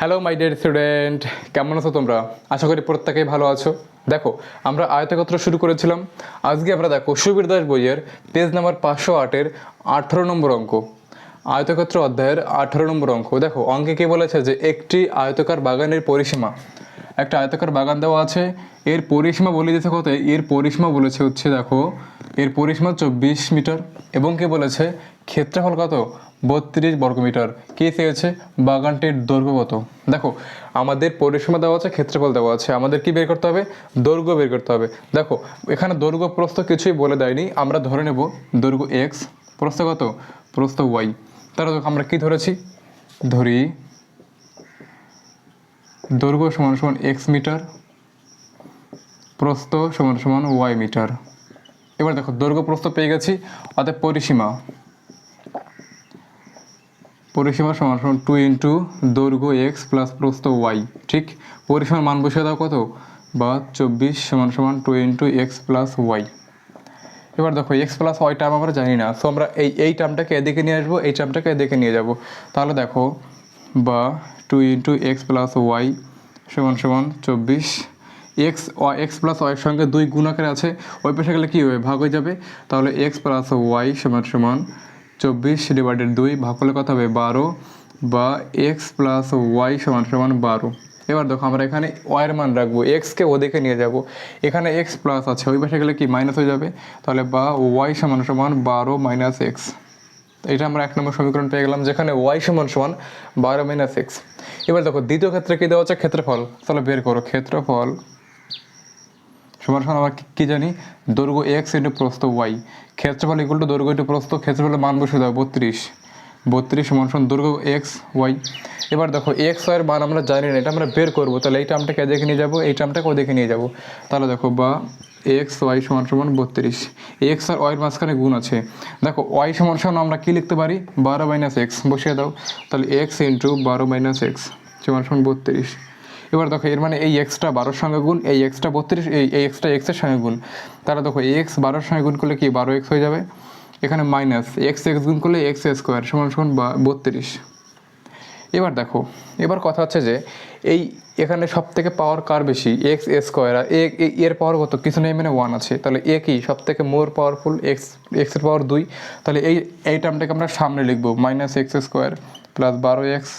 Hello my dear student কেমন আছো তোমরা? আশা করি প্রত্যেকেই ভালো আছো। দেখো, আমরা আয়তক্ষেত্র শুরু করেছিলাম। আজকে আমরা দেখো সুবীর দাস বইয়ের পেজ নাম্বার পাঁচশো আটের আঠেরো নম্বর অঙ্ক। আয়তক্ষেত্র অধ্যায়ের আঠেরো নম্বর অঙ্ক। দেখো, অঙ্কে কে বলেছে যে একটি আয়তকার বাগানের পরিসীমা। একটা আয়তকার বাগান দেওয়া আছে। এর পরিসীমা বলে দিতে কত? এর পরিসীমা বলেছে হচ্ছে, দেখো, এর পরিসীমা চব্বিশ মিটার। এবং কে বলেছে? ক্ষেত্রফল কত? বত্রিশ বর্গমিটার। কে চেয়েছে? বাগানটির দৈর্ঘ্য কত? দেখো, আমাদের পরিসীমা দেওয়া আছে, ক্ষেত্রফল দেওয়া আছে। আমাদের কি বের করতে হবে? দৈর্ঘ্য বের করতে হবে। দেখো, এখানে দৈর্ঘ্য প্রস্থ কিছুই বলে দেয়নি। আমরা ধরে নেব, দৈর্ঘ্য এক্স প্রস্থ কত? প্রস্থ ওয়াই তাহলে দেখো, আমরা কি ধরেছি? ধরি, দৈর্ঘ্য সমান সমান এক্স মিটার, প্রস্থ সমান সমান ওয়াই মিটার। এবার দেখো, দৈর্ঘ্য প্রস্থ পেয়ে গেছি, অতএব পরিসীমা। পরিসীমা সমান সমান টু ইন্টু দৈর্ঘ্য এক্স প্লাস প্রস্থ ওয়াই ঠিক? পরিসীমার মান বসিয়ে দাও কত? বা চব্বিশ সমান সমান two into x plus y এবার দেখো এক্স প্লাস ওয়াই টার্ম আমরা জানি না সো আমরা এই এই টার্মটাকে এদিকে নিয়ে আসব, এই টার্মটাকে এদিকে নিয়ে যাব। তাহলে দেখো, বা two into x plus y সমান সমান চব্বিশ এক্স ওয়াই এক্স প্লাস ওয়াইয়ের সঙ্গে দুই গুণ আকারে আছে, ওই পাশে গেলে কী হবে ভাগ হয়ে যাবে? তাহলে এক্স প্লাস ওয়াই সমান সমান চব্বিশ ডিভাইডেড দুই ভাগ কত হবে? বারো বা এক্স প্লাস ওয়াই সমান সমান বারো। এবার দেখো আমরা এখানে ওয়াইয়ের মান রাখব। এক্সকে ওদিকে নিয়ে যাব। এখানে এক্স প্লাস আছে। ওই পাশে গেলে কি? মাইনাস হয়ে যাবে। তাহলে বা ওয়াই সমান সমান বারো মাইনাস এক্স এটা আমরা এক নম্বর সমীকরণ পেয়ে গেলাম, যেখানে ওয়াই সমান সমান বারো মাইনাস এক্স এবার দেখো, দ্বিতীয় ক্ষেত্রে কী দেওয়া হচ্ছে? ক্ষেত্রফল। তাহলে বের করো। ক্ষেত্রফল সমান সমান আমরা কি- জানি? দৈর্ঘ্য এক্স ইন্টু প্রস্থ ওয়াই ক্ষেত্রফল ইকুয়াল টু দৈর্ঘ্য ইন্টু প্রস্থ, ক্ষেত্রফলের মান বসে দাও, বত্রিশ। বত্রিশ সমান সমান দৈর্ঘ্য এক্স ওয়াই এবার দেখো এক্স ওয়াইয়ের মান আমরা জানি না, এটা আমরা বের করব। তাহলে এই টার্মটাকে দেখে নিয়ে যাব, এই টার্মটাকে ওদিকে নিয়ে যাব। তাহলে দেখো, বা এক্স ওয়াই সমান সমান বত্রিশ। এক্স আর ওয়াইয়ের মাঝখানে গুণ আছে। দেখো ওয়াই সমান সমান আমরা কি লিখতে পারি? বারো মাইনাস এক্স বসিয়ে দাও। তাহলে এক্স ইন্টু বারো মাইনাস এক্স সমান সমান বত্রিশ। এবার দেখো, এর মানে এই এক্সট্রা বারোর সঙ্গে গুণ, এই এক্সট্রা বত্রিশ, এই এই এক্সট্রা এক্সের সঙ্গে গুণ। তাহলে দেখো, এই এক্স বারোর সঙ্গে গুণ করলে কি বারো এক্স হয়ে যাবে? এখানে মাইনাস এক্স এক্স গুণ করলে এক্স স্কোয়ার সমান সমান বা, বত্রিশ। এবার দেখো, এবার কথা হচ্ছে যে, এই এখানে সব থেকে পাওয়ার কার বেশি? এক্স স্কোয়ার এর পাওয়ার কত? কিছু নেই মানে ওয়ান আছে। তাহলে এ কি? সব থেকে মোর পাওয়ারফুল এক্স এক্সের পাওয়ার দুই। তাহলে এই এই টার্মটাকে আমরা সামনে লিখব মাইনাস এক্স স্কোয়ার প্লাস বারো এক্স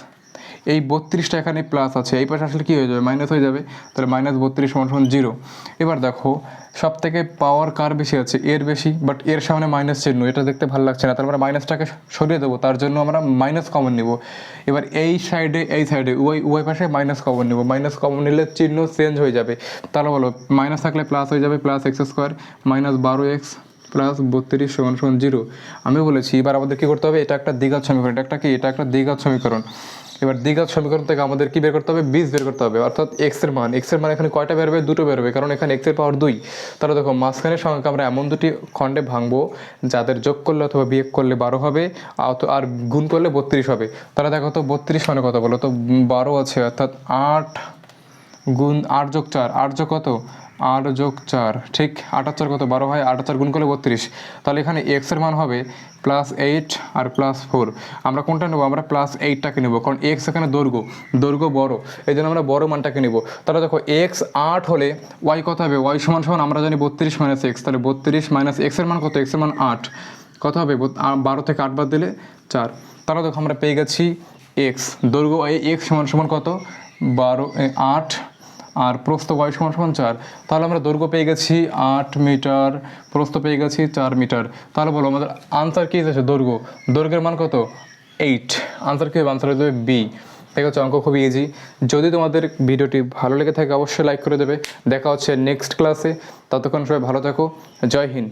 এই বত্রিশটা এখানে প্লাস আছে। এই পাশে আসলে কী হয়ে যাবে? মাইনাস হয়ে যাবে। তাহলে মাইনাস বত্রিশ সমান সমান জিরো এবার দেখো সব থেকে পাওয়ার কার বেশি আছে? এর বেশি বাট এর সামনে মাইনাস চিহ্ন, এটা দেখতে ভালো লাগছে না। তাহলে আমরা মাইনাসটাকে সরিয়ে দেবো, তার জন্য আমরা মাইনাস কমন নিব। এবার এই সাইডে এই সাইডে উভয় উভয় পাশে মাইনাস কমন নিব। মাইনাস কমন নিলে চিহ্ন চেঞ্জ হয়ে যাবে। তাহলে বলো মাইনাস থাকলে প্লাস হয়ে যাবে প্লাস এক্স স্কোয়ার মাইনাস বারো এক্স প্লাস বত্রিশ সমান সমান জিরো। আমি বলেছি, এবার আমাদের কী করতে হবে? এটা একটা দ্বিঘাত সমীকরণ। এটা একটা কি? এটা একটা দ্বিঘাত সমীকরণ। এবার দ্বিঘাত সমীকরণ থেকে আমাদের কি বের করতে হবে? বীজ বের করতে হবে। অর্থাৎ এক্সের মান। এক্সের মান এখানে কয়টা বেরোবে দুটো বেরোবে কারণ এখানে এক্সের পাওয়ার দুই। তাহলে দেখো মাঝখানের সংখ্যাকে আমরা এমন দুটি খণ্ডে ভাঙবো, যাদের যোগ করলে অথবা বিয়োগ করলে বারো হবে আর গুণ করলে বত্রিশ হবে। তাহলে দেখো তো, বত্রিশ মানে কত বলো? তো বারো আছে, অর্থাৎ আট গুণ আট যোগ চার। আট যোগ কত? আট যোগ চার, ঠিক আট আর চার কত? বারো হয় আট আর চার গুণ করলে বত্রিশ। তাহলে এখানে এক্সের মান হবে প্লাস এইট আর প্লাস ফোর আমরা কোনটা নেব? আমরা প্লাস এইটটাকে নেব, কারণ এক্স এখানে দৈর্ঘ্য দৈর্ঘ্য বড়। এই জন্য আমরা বড় মানটাকে নেব। তাহলে দেখো এক্স আট হলে ওয়াই কত হবে? ওয়াই সমান সমান, আমরা জানি বত্রিশ মাইনাস এক্স তাহলে বত্রিশ মাইনাস এক্সের মান কত? এক্সের মান আট। কত হবে? বারো থেকে আট বাদ দিলে চার। তাহলে দেখো, আমরা পেয়ে গেছি এক্স দৈর্ঘ্য এক্স সমান সমান কত? বারো আট আর প্রস্থ ওয়াই সমান সমান চার, তাহলে আমরা দৈর্ঘ্য পেয়ে গেছি আট মিটার, প্রস্থ পেয়ে গেছি চার মিটার। তাহলে বলো, আমাদের আনসার কী আছে দৈর্ঘ্য। দৈর্ঘ্যের মান কত? এইট আনসার কী হবে? আনসার হয়ে বি দেখা হচ্ছে অঙ্ক খুব ইজি যদি তোমাদের ভিডিওটি ভালো লেগে থাকে, অবশ্যই লাইক করে দেবে। দেখা হচ্ছে নেক্সট ক্লাসে ততক্ষণ সবাই ভালো থাকো। জয় হিন্দ।